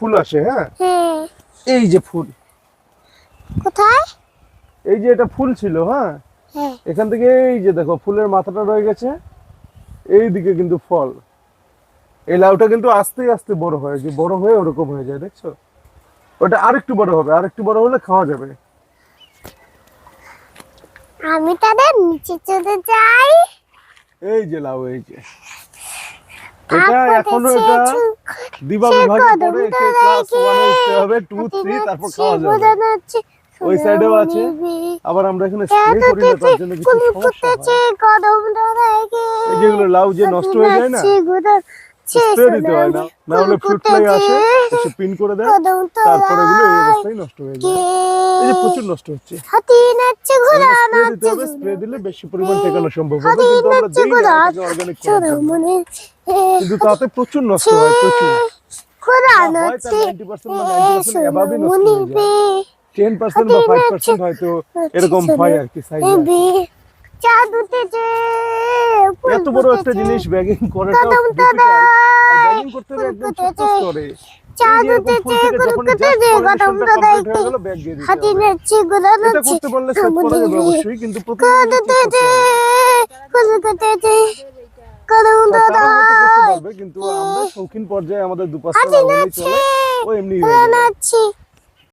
ফুল আসে হ্যাঁ? এই যে ফুল। কোথায়? এই যে এটা ফুল ছিল হ্যাঁ? হ্যাঁ। এখান থেকে এই যে দেখো ফুলের মাথাটা রয়ে গেছে এই দিকে কিন্তু ফল। এই লাউটা কিন্তু আস্তে আস্তে বড় হয় যে বড় হয়ে ওরকম হয়ে যায় দেখছ? ওটা আরেকটু বড় হবে আরেকটু বড় হলে খাওয়া যাবে। আমি তাদের নিচে চলে যাই। এই যে লাউ এই যে। এটা এখনও এটা দিবা বিভাগে পড়ে ক্লাস উঠতে হবে টু হাতে থ্রি তারপর খাওয়া যাবে। ওই সাইডেও আছে আবার আমরা এখানে স্প্রে করি না তার জন্য কিছু সমস্যা হয়। যেগুলো লাউ যে নষ্ট হয়ে যায় না? স্প্রে দিতে হয় না না হলে ফ্রুট ফ্লাই আসে এসে পিন করে দেয়। তারপরে এগুলো এই অবস্থায় নষ্ট হয়ে যায়। এই যে প্রচুর নষ্ট হচ্ছে। হাতি নাচছে ঘোড়া স্প্রে দিতে নাচছে হবে স্প্রে দিলে বেশি পরিমাণ টেকানো সম্ভব হবে। কিন্তু আমরা দেই না অর্গানিক কিন্তু তাতে প্রচুর নষ্ট হয় প্রচুর। ঘোড়া তার নাচছে 90% বা 90% above নষ্ট যায়। টেন পার্সেন্ট বা ফাইভ পার্সেন্ট হয়তো এরকম হয় আর কি সাইজে এত বড় একটা জিনিস ব্যাগিং করাটাও কদম difficult। তলায় আর ব্যাগিং করতে একদম ছোট্ট করে। কিন্তু আমরা শৌখিন পর্যায়ে আমাদের দুপাশে ও এমনি